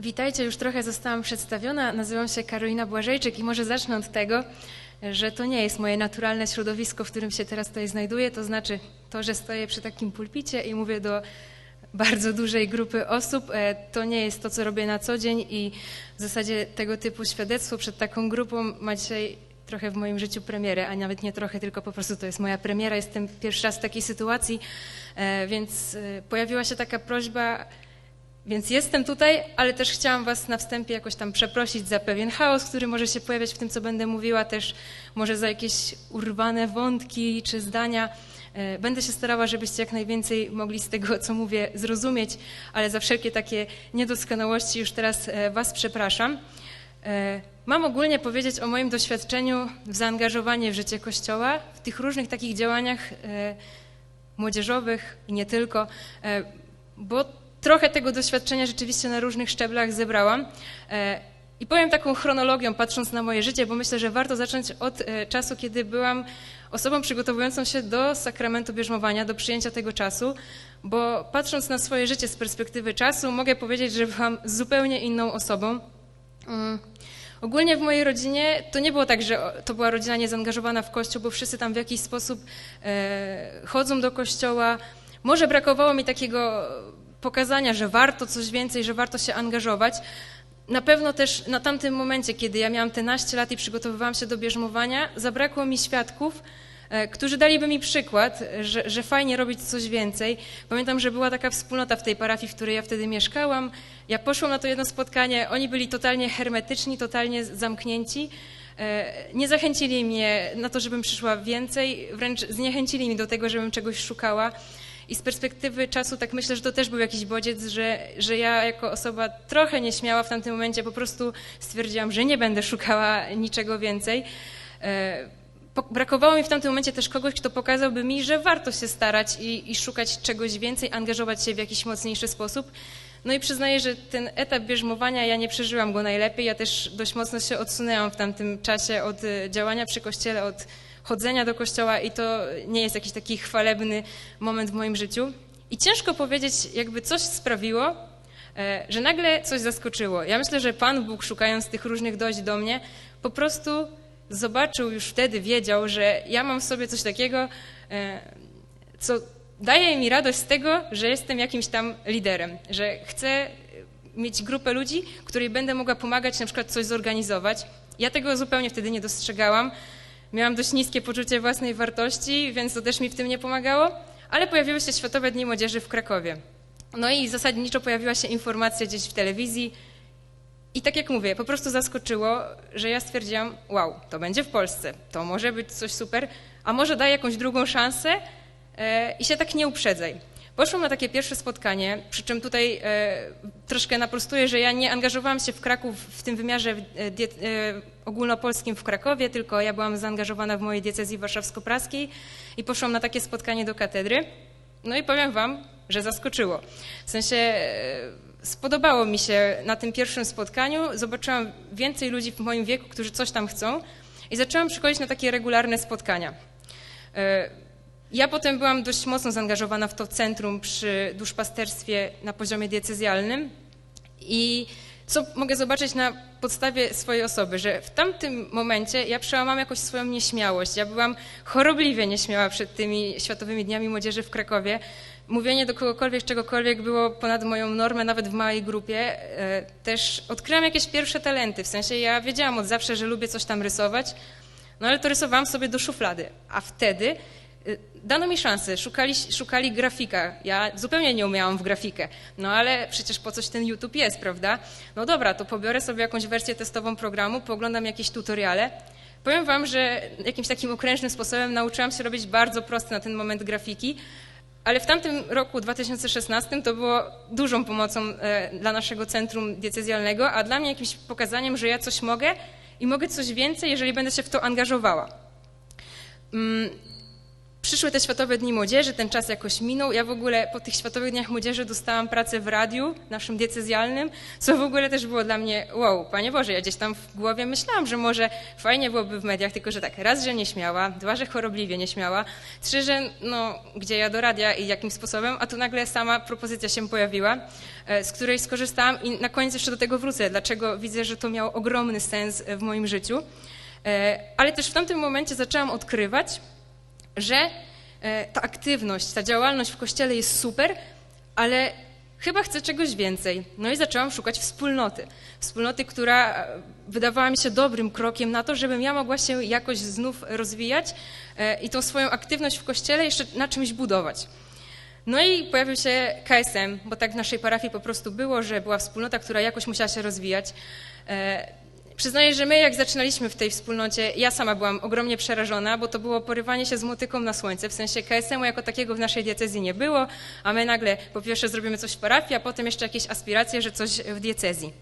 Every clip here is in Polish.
Witajcie, już trochę zostałam przedstawiona. Nazywam się Karolina Błażejczyk i może zacznę od tego, że to nie jest moje naturalne środowisko, w którym się teraz tutaj znajduję. To znaczy to, że stoję przy takim pulpicie i mówię do bardzo dużej grupy osób. E, to nie jest to, co robię na co dzień i w zasadzie tego typu świadectwo przed taką grupą ma dzisiaj trochę w moim życiu premierę, a nawet nie trochę, tylko po prostu to jest moja premiera. Jestem pierwszy raz w takiej sytuacji, e, więc e, pojawiła się taka prośba, więc jestem tutaj, ale też chciałam Was na wstępie jakoś tam przeprosić za pewien chaos, który może się pojawiać w tym, co będę mówiła, też może za jakieś urwane wątki czy zdania. E, będę się starała, żebyście jak najwięcej mogli z tego, co mówię, zrozumieć, ale za wszelkie takie niedoskonałości już teraz e, Was przepraszam. E, mam ogólnie powiedzieć o moim doświadczeniu w zaangażowanie w życie Kościoła, w tych różnych takich działaniach młodzieżowych i nie tylko, bo trochę tego doświadczenia rzeczywiście na różnych szczeblach zebrałam. E, I powiem taką chronologią, patrząc na moje życie, bo myślę, że warto zacząć od e, czasu, kiedy byłam osobą przygotowującą się do sakramentu bierzmowania, do przyjęcia tego czasu, bo patrząc na swoje życie z perspektywy czasu, mogę powiedzieć, że byłam zupełnie inną osobą. Mm. Ogólnie w mojej rodzinie to nie było tak, że to była rodzina niezaangażowana w kościół, bo wszyscy tam w jakiś sposób e, chodzą do kościoła. Może brakowało mi takiego pokazania, że warto coś więcej, że warto się angażować. Na pewno też na tamtym momencie, kiedy ja miałam te naście lat i przygotowywałam się do bierzmowania, zabrakło mi świadków, e, którzy daliby mi przykład, że, że, fajnie robić coś więcej. Pamiętam, że była taka wspólnota w tej parafii, w której ja wtedy mieszkałam. Ja poszłam na to jedno spotkanie, oni byli totalnie hermetyczni, totalnie zamknięci. E, nie zachęcili mnie na to, żebym przyszła więcej, wręcz zniechęcili mnie do tego, żebym czegoś szukała. I z perspektywy czasu tak myślę, że to też był jakiś bodziec, że, że ja jako osoba trochę nieśmiała w tamtym momencie po prostu stwierdziłam, że nie będę szukała niczego więcej. E, brakowało mi w tamtym momencie też kogoś, kto pokazałby mi, że warto się starać i, i szukać czegoś więcej, angażować się w jakiś mocniejszy sposób. No i przyznaję, że ten etap bierzmowania, ja nie przeżyłam go najlepiej. Ja też dość mocno się odsunęłam w tamtym czasie od e, działania przy kościele, od chodzenia do kościoła i to nie jest jakiś taki chwalebny moment w moim życiu. I ciężko powiedzieć, jakby coś sprawiło, e, że nagle coś zaskoczyło. Ja myślę, że Pan Bóg, szukając tych różnych dojść do mnie, po prostu zobaczył, już wtedy wiedział, że ja mam w sobie coś takiego, e, co daje mi radość z tego, że jestem jakimś tam liderem, że chcę mieć grupę ludzi, której będę mogła pomagać, na przykład coś zorganizować. Ja tego zupełnie wtedy nie dostrzegałam. Miałam dość niskie poczucie własnej wartości, więc to też mi w tym nie pomagało, ale pojawiły się Światowe Dni Młodzieży w Krakowie. No i zasadniczo pojawiła się informacja gdzieś w telewizji i tak jak mówię, po prostu zaskoczyło, że ja stwierdziłam, wow, to będzie w Polsce, to może być coś super, a może daj jakąś drugą szansę e, i się tak nie uprzedzaj. Poszłam na takie pierwsze spotkanie, przy czym tutaj e, troszkę naprostuję, że ja nie angażowałam się w Kraków w tym wymiarze e, die, e, ogólnopolskim w Krakowie, tylko ja byłam zaangażowana w mojej diecezji warszawsko-praskiej i poszłam na takie spotkanie do katedry. No i powiem wam, że zaskoczyło. W sensie spodobało mi się na tym pierwszym spotkaniu, zobaczyłam więcej ludzi w moim wieku, którzy coś tam chcą i zaczęłam przychodzić na takie regularne spotkania. Ja potem byłam dość mocno zaangażowana w to centrum przy duszpasterstwie na poziomie diecezjalnym i co mogę zobaczyć na podstawie swojej osoby, że w tamtym momencie ja przełamałam jakoś swoją nieśmiałość. Ja byłam chorobliwie nieśmiała przed tymi Światowymi Dniami Młodzieży w Krakowie. Mówienie do kogokolwiek, czegokolwiek było ponad moją normę, nawet w małej grupie. E, też odkryłam jakieś pierwsze talenty, w sensie ja wiedziałam od zawsze, że lubię coś tam rysować, no ale to rysowałam sobie do szuflady. A wtedy dano mi szansę, szukali, szukali grafika. Ja zupełnie nie umiałam w grafikę, no ale przecież po coś ten YouTube jest, prawda? No dobra, to pobiorę sobie jakąś wersję testową programu, pooglądam jakieś tutoriale. Powiem wam, że jakimś takim okrężnym sposobem nauczyłam się robić bardzo proste na ten moment grafiki, ale w tamtym roku, 2016, to było dużą pomocą e, dla naszego centrum diecezjalnego, a dla mnie jakimś pokazaniem, że ja coś mogę i mogę coś więcej, jeżeli będę się w to angażowała. Przyszły te Światowe Dni Młodzieży, ten czas jakoś minął. Ja w ogóle po tych Światowych Dniach Młodzieży dostałam pracę w radiu naszym diecezjalnym, co w ogóle też było dla mnie wow, Panie Boże, ja gdzieś tam w głowie myślałam, że może fajnie byłoby w mediach, tylko że tak, raz, że nieśmiała, dwa, że chorobliwie nieśmiała, trzy, że no, gdzie ja do radia i jakim sposobem, a tu nagle sama propozycja się pojawiła, e, z której skorzystałam i na koniec jeszcze do tego wrócę, dlaczego widzę, że to miało ogromny sens w moim życiu. E, ale też w tamtym momencie zaczęłam odkrywać, że e, ta aktywność, ta działalność w kościele jest super, ale chyba chcę czegoś więcej. No i zaczęłam szukać wspólnoty. Wspólnoty, która e, wydawała mi się dobrym krokiem na to, żebym ja mogła się jakoś znów rozwijać i tą swoją aktywność w kościele jeszcze na czymś budować. No i pojawił się KSM, bo tak w naszej parafii po prostu było, że była wspólnota, która jakoś musiała się rozwijać. Przyznaję, że my jak zaczynaliśmy w tej wspólnocie, ja sama byłam ogromnie przerażona, bo to było porywanie się z motyką na słońce, w sensie KSM-u jako takiego w naszej diecezji nie było, a my nagle po pierwsze zrobimy coś w parafii, a potem jeszcze jakieś aspiracje, że coś w diecezji.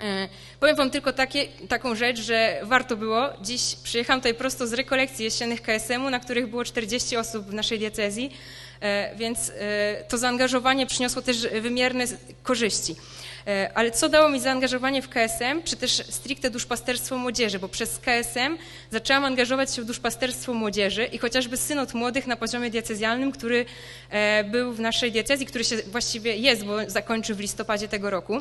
E, powiem Wam tylko takie, taką rzecz, że warto było. Dziś przyjechałam tutaj prosto z rekolekcji jesiennych KSM-u, na których było 40 osób w naszej diecezji, e, więc e, to zaangażowanie przyniosło też wymierne korzyści. E, ale co dało mi zaangażowanie w KSM, czy też stricte duszpasterstwo młodzieży, bo przez KSM zaczęłam angażować się w duszpasterstwo młodzieży i chociażby synod młodych na poziomie diecezjalnym, który e, był w naszej diecezji, który się właściwie jest, bo zakończył w listopadzie tego roku.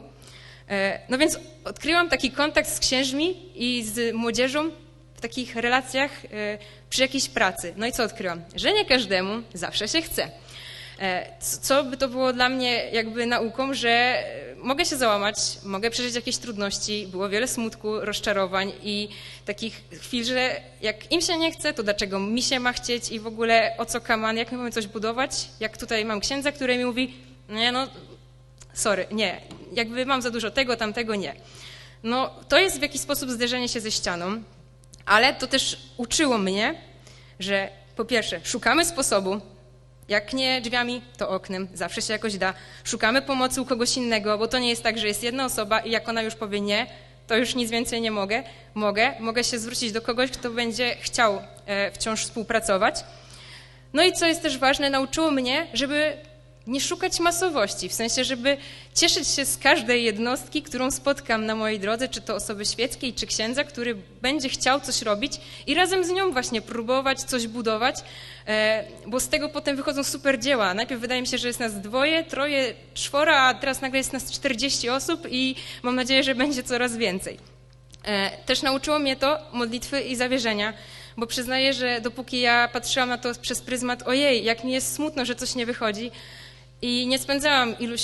E, no więc odkryłam taki kontakt z księżmi i z młodzieżą w takich relacjach przy jakiejś pracy. No i co odkryłam? Że nie każdemu zawsze się chce. Co by to było dla mnie jakby nauką, że mogę się załamać, mogę przeżyć jakieś trudności, było wiele smutku, rozczarowań i takich chwil, że jak im się nie chce, to dlaczego mi się ma chcieć i w ogóle o co kaman, jak my mamy coś budować, jak tutaj mam księdza, który mi mówi, nie no, sorry, nie, jakby mam za dużo tego, tamtego, nie. No to jest w jakiś sposób zderzenie się ze ścianą, ale to też uczyło mnie, że po pierwsze szukamy sposobu, jak nie drzwiami, to oknem. Zawsze się jakoś da. Szukamy pomocy u kogoś innego, bo to nie jest tak, że jest jedna osoba i jak ona już powie nie, to już nic więcej nie mogę. Mogę, mogę się zwrócić do kogoś, kto będzie chciał e, wciąż współpracować. No i co jest też ważne, nauczyło mnie, żeby nie szukać masowości, w sensie, żeby cieszyć się z każdej jednostki, którą spotkam na mojej drodze, czy to osoby świeckiej, czy księdza, który będzie chciał coś robić i razem z nią właśnie próbować coś budować, e, bo z tego potem wychodzą super dzieła. Najpierw wydaje mi się, że jest nas dwoje, troje, czworo, a teraz nagle jest nas 40 osób i mam nadzieję, że będzie coraz więcej. E, też nauczyło mnie to modlitwy i zawierzenia, bo przyznaję, że dopóki ja patrzyłam na to przez pryzmat, ojej, jak mi jest smutno, że coś nie wychodzi, i nie spędzałam iluś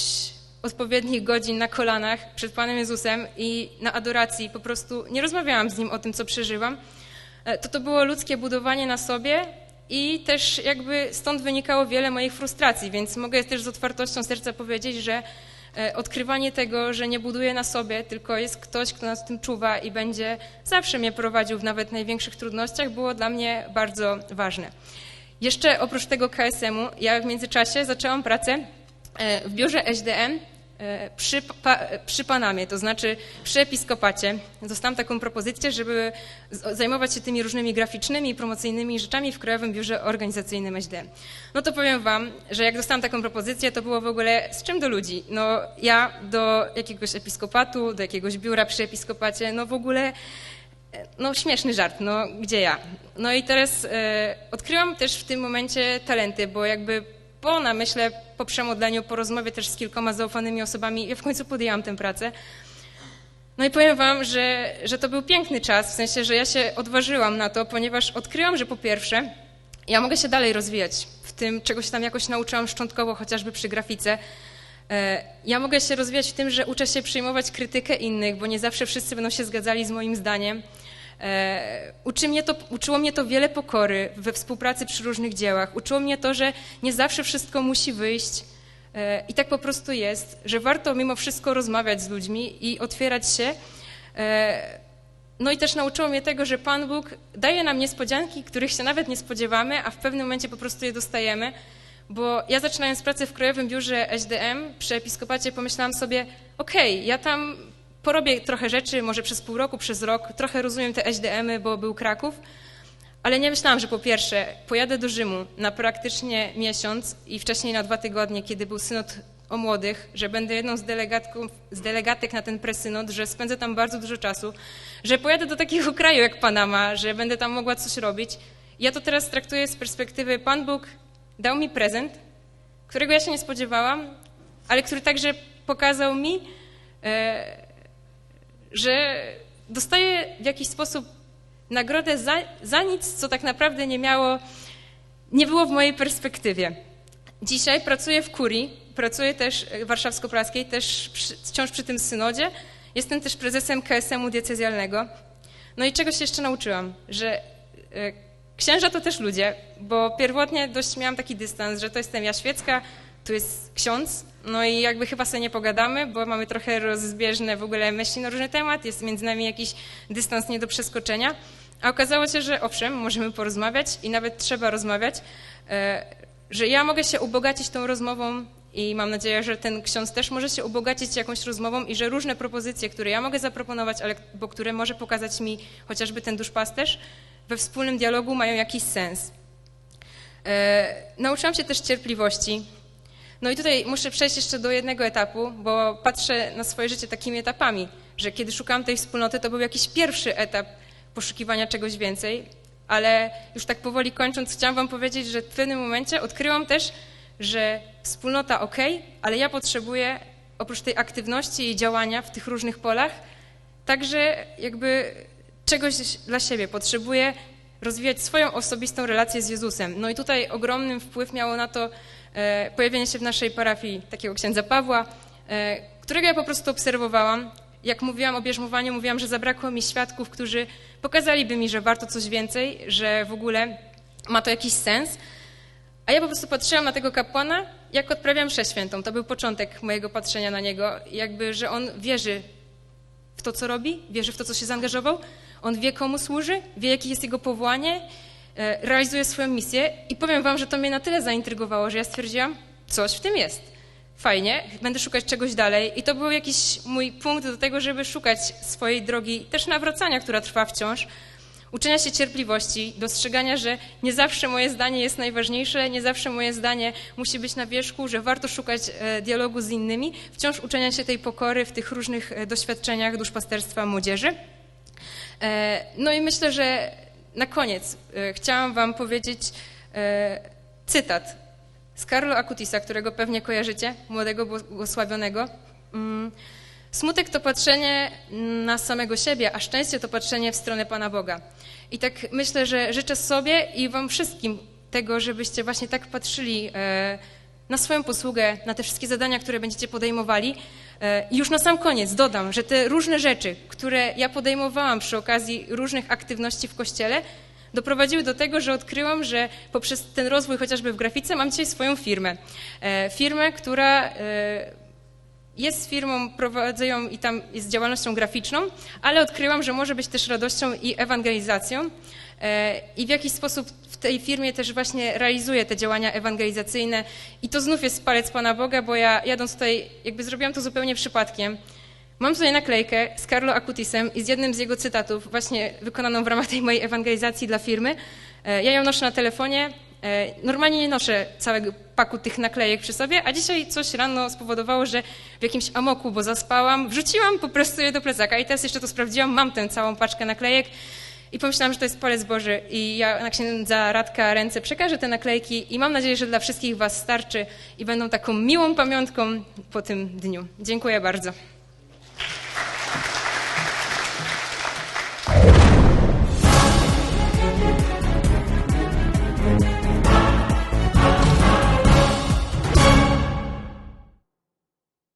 odpowiednich godzin na kolanach przed Panem Jezusem i na adoracji, po prostu nie rozmawiałam z Nim o tym, co przeżywam. E, to to było ludzkie budowanie na sobie i też jakby stąd wynikało wiele moich frustracji, więc mogę też z otwartością serca powiedzieć, że e, odkrywanie tego, że nie buduję na sobie, tylko jest ktoś, kto nad tym czuwa i będzie zawsze mnie prowadził w nawet największych trudnościach, było dla mnie bardzo ważne. Jeszcze oprócz tego KSM-u, ja w międzyczasie zaczęłam pracę e, w biurze SDM e, przy, przy Panamie, to znaczy przy episkopacie. Dostałam taką propozycję, żeby zajmować się tymi różnymi graficznymi i promocyjnymi rzeczami w Krajowym Biurze Organizacyjnym SDM. No to powiem wam, że jak dostałam taką propozycję, to było w ogóle z czym do ludzi? No ja do jakiegoś episkopatu, do jakiegoś biura przy episkopacie, no w ogóle no śmieszny żart, no gdzie ja? No i teraz e, odkryłam też w tym momencie talenty, bo jakby po namyśle, po przemodleniu, po rozmowie też z kilkoma zaufanymi osobami, ja w końcu podjęłam tę pracę. No i powiem wam, że, że to był piękny czas, w sensie, że ja się odważyłam na to, ponieważ odkryłam, że po pierwsze, ja mogę się dalej rozwijać w tym, czego się tam jakoś nauczyłam szczątkowo, chociażby przy grafice. E, ja mogę się rozwijać w tym, że uczę się przyjmować krytykę innych, bo nie zawsze wszyscy będą się zgadzali z moim zdaniem. E, uczy mnie to, uczyło mnie to wiele pokory we współpracy przy różnych dziełach. Uczyło mnie to, że nie zawsze wszystko musi wyjść e, i tak po prostu jest, że warto mimo wszystko rozmawiać z ludźmi i otwierać się. No i też nauczyło mnie tego, że Pan Bóg daje nam niespodzianki, których się nawet nie spodziewamy, a w pewnym momencie po prostu je dostajemy. Bo ja zaczynając pracę w Krajowym Biurze SDM przy Episkopacie pomyślałam sobie, okej, okay, ja tam porobię trochę rzeczy, może przez pół roku, przez rok, trochę rozumiem te SDM-y, bo był Kraków, Ale nie myślałam, że po pierwsze pojadę do Rzymu na praktycznie miesiąc i wcześniej na dwa tygodnie, kiedy był synod o młodych, że będę jedną z, delegatków, z delegatek na ten presynod, że spędzę tam bardzo dużo czasu, że pojadę do takiego kraju jak Panama, że będę tam mogła coś robić. Ja to teraz traktuję z perspektywy Pan Bóg dał mi prezent, którego ja się nie spodziewałam, ale który także pokazał mi, e, że dostaję w jakiś sposób nagrodę za, za nic, co tak naprawdę nie miało, nie było w mojej perspektywie. Dzisiaj pracuję w kurii, pracuję też w warszawsko-praskiej, też przy, wciąż przy tym synodzie. Jestem też prezesem KSM-u diecezjalnego. No i czegoś jeszcze nauczyłam, że e, księża to też ludzie, bo pierwotnie dość miałam taki dystans, że to jestem ja świecka, tu jest ksiądz, no i jakby chyba sobie nie pogadamy, bo mamy trochę rozbieżne w ogóle myśli na różny temat, jest między nami jakiś dystans nie do przeskoczenia. A okazało się, że owszem, możemy porozmawiać i nawet trzeba rozmawiać, e, że ja mogę się ubogacić tą rozmową i mam nadzieję, że ten ksiądz też może się ubogacić jakąś rozmową i że różne propozycje, które ja mogę zaproponować, ale bo które może pokazać mi chociażby ten duszpasterz, we wspólnym dialogu mają jakiś sens. E, nauczyłam się też cierpliwości. No i tutaj muszę przejść jeszcze do jednego etapu, bo patrzę na swoje życie takimi etapami, że kiedy szukałam tej wspólnoty, to był jakiś pierwszy etap poszukiwania czegoś więcej, ale już tak powoli kończąc, chciałam Wam powiedzieć, że w pewnym momencie odkryłam też, że wspólnota ok, ale ja potrzebuję oprócz tej aktywności i działania w tych różnych polach, także jakby czegoś dla siebie. Potrzebuję rozwijać swoją osobistą relację z Jezusem. No i tutaj ogromny wpływ miało na to e, pojawienie się w naszej parafii takiego księdza Pawła, e, którego ja po prostu obserwowałam. Jak mówiłam o bierzmowaniu, mówiłam, że zabrakło mi świadków, którzy pokazaliby mi, że warto coś więcej, że w ogóle ma to jakiś sens. A ja po prostu patrzyłam na tego kapłana, jak odprawiam mszę świętą. To był początek mojego patrzenia na niego. Jakby, że on wierzy to, co robi, wierzy w to, co się zaangażował. On wie, komu służy, wie, jakie jest jego powołanie, e, realizuje swoją misję. I powiem wam, że to mnie na tyle zaintrygowało, że ja stwierdziłam, coś w tym jest. Fajnie, będę szukać czegoś dalej. I to był jakiś mój punkt do tego, żeby szukać swojej drogi, też nawracania, która trwa wciąż uczenia się cierpliwości, dostrzegania, że nie zawsze moje zdanie jest najważniejsze, nie zawsze moje zdanie musi być na wierzchu, że warto szukać e, dialogu z innymi, wciąż uczenia się tej pokory w tych różnych e, doświadczeniach duszpasterstwa młodzieży. E, no i myślę, że na koniec chciałam Wam powiedzieć cytat z Carlo Acutisa, którego pewnie kojarzycie, młodego błogosławionego. Smutek to patrzenie na samego siebie, a szczęście to patrzenie w stronę Pana Boga. I tak myślę, że życzę sobie i Wam wszystkim tego, żebyście właśnie tak patrzyli e, na swoją posługę, na te wszystkie zadania, które będziecie podejmowali. E, I już na sam koniec dodam, że te różne rzeczy, które ja podejmowałam przy okazji różnych aktywności w kościele, doprowadziły do tego, że odkryłam, że poprzez ten rozwój chociażby w grafice mam dzisiaj swoją firmę. E, firmę, która jest firmą, prowadzę ją i tam jest działalnością graficzną, ale odkryłam, że może być też radością i ewangelizacją. E, I w jakiś sposób w tej firmie też właśnie realizuję te działania ewangelizacyjne. I to znów jest palec Pana Boga, bo ja jadąc tutaj, jakby zrobiłam to zupełnie przypadkiem. Mam tutaj naklejkę z Carlo Acutisem i z jednym z jego cytatów, właśnie wykonaną w ramach tej mojej ewangelizacji dla firmy. E, ja ją noszę na telefonie, normalnie nie noszę całego paku tych naklejek przy sobie, a dzisiaj coś rano spowodowało, że w jakimś amoku, bo zaspałam, wrzuciłam po prostu je do plecaka i teraz jeszcze to sprawdziłam, mam tę całą paczkę naklejek i pomyślałam, że to jest palec Boży i ja na księdza Radka ręce przekażę te naklejki i mam nadzieję, że dla wszystkich was starczy i będą taką miłą pamiątką po tym dniu. Dziękuję bardzo.